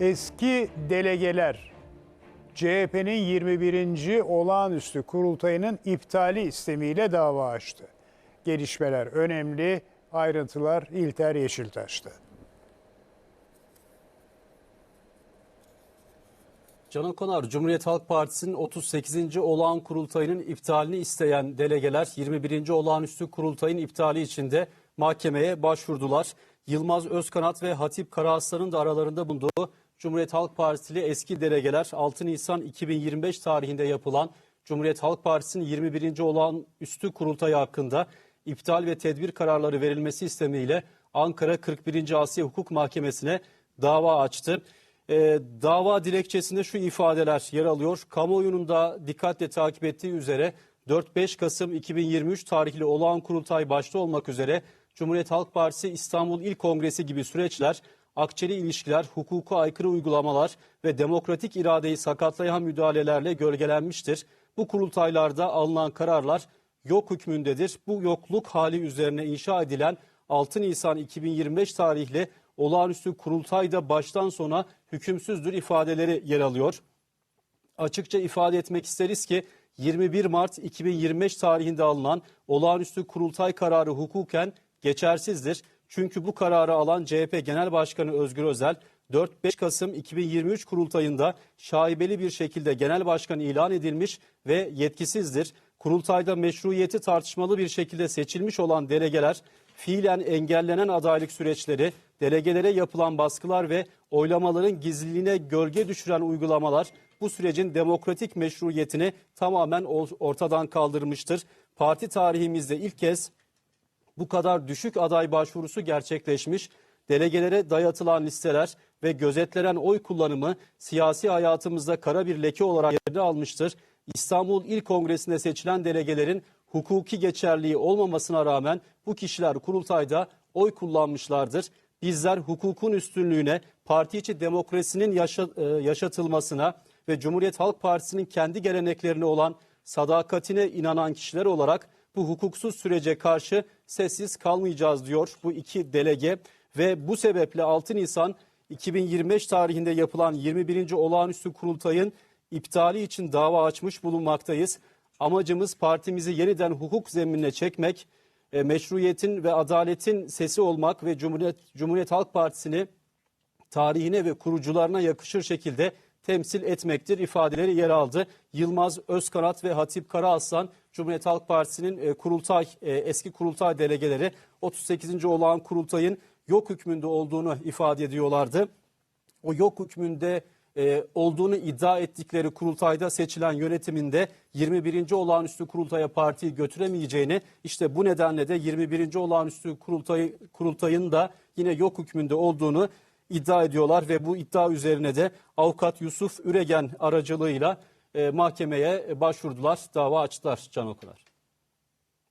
Eski delegeler CHP'nin 21. olağanüstü kurultayının iptali istemiyle dava açtı. Gelişmeler önemli, ayrıntılar İlter Yeşiltaş'ta. Canan Konar, Cumhuriyet Halk Partisi'nin 38. olağan kurultayının iptalini isteyen delegeler 21. olağanüstü kurultayın iptali için de mahkemeye başvurdular. Yılmaz Özkanat ve Hatip Karaaslan'ın da aralarında bulunduğu Cumhuriyet Halk Partili eski delegeler 6 Nisan 2025 tarihinde yapılan Cumhuriyet Halk Partisi'nin 21. olağanüstü kurultayı hakkında iptal ve tedbir kararları verilmesi istemiyle Ankara 41. Asya Hukuk Mahkemesi'ne dava açtı. Ee, dava dilekçesinde şu ifadeler yer alıyor. Kamuoyunun da dikkatle takip ettiği üzere 4-5 Kasım 2023 tarihli olağan kurultay başta olmak üzere Cumhuriyet Halk Partisi İstanbul İl Kongresi gibi süreçler, akçeli ilişkiler, hukuka aykırı uygulamalar ve demokratik iradeyi sakatlayan müdahalelerle gölgelenmiştir. Bu kurultaylarda alınan kararlar yok hükmündedir. Bu yokluk hali üzerine inşa edilen 6 Nisan 2025 tarihli olağanüstü kurultayda baştan sona hükümsüzdür ifadeleri yer alıyor. Açıkça ifade etmek isteriz ki 21 Mart 2025 tarihinde alınan olağanüstü kurultay kararı hukuken geçersizdir. Çünkü bu kararı alan CHP Genel Başkanı Özgür Özel 4-5 Kasım 2023 kurultayında şaibeli bir şekilde genel başkan ilan edilmiş ve yetkisizdir. Kurultayda meşruiyeti tartışmalı bir şekilde seçilmiş olan delegeler fiilen engellenen adaylık süreçleri, delegelere yapılan baskılar ve oylamaların gizliliğine gölge düşüren uygulamalar bu sürecin demokratik meşruiyetini tamamen ortadan kaldırmıştır. Parti tarihimizde ilk kez bu kadar düşük aday başvurusu gerçekleşmiş, delegelere dayatılan listeler ve gözetlenen oy kullanımı siyasi hayatımızda kara bir leke olarak yerini almıştır. İstanbul İl Kongresi'nde seçilen delegelerin hukuki geçerliği olmamasına rağmen bu kişiler kurultayda oy kullanmışlardır. Bizler hukukun üstünlüğüne, parti içi demokrasinin yaşa, e, yaşatılmasına ve Cumhuriyet Halk Partisi'nin kendi geleneklerine olan sadakatine inanan kişiler olarak bu hukuksuz sürece karşı sessiz kalmayacağız diyor bu iki delege ve bu sebeple 6 Nisan 2025 tarihinde yapılan 21. olağanüstü kurultayın iptali için dava açmış bulunmaktayız. Amacımız partimizi yeniden hukuk zeminine çekmek, e, meşruiyetin ve adaletin sesi olmak ve Cumhuriyet, Cumhuriyet Halk Partisi'ni tarihine ve kurucularına yakışır şekilde temsil etmektir ifadeleri yer aldı. Yılmaz Özkanat ve Hatip Karaaslan Cumhuriyet Halk Partisi'nin e, kurultay e, eski kurultay delegeleri 38. olağan kurultayın yok hükmünde olduğunu ifade ediyorlardı. O yok hükmünde e, olduğunu iddia ettikleri kurultayda seçilen yönetiminde 21. olağanüstü kurultaya partiyi götüremeyeceğini işte bu nedenle de 21. olağanüstü kurultayı, kurultayın da yine yok hükmünde olduğunu iddia ediyorlar ve bu iddia üzerine de avukat Yusuf Üregen aracılığıyla e, mahkemeye başvurdular, dava açtılar Can Okular.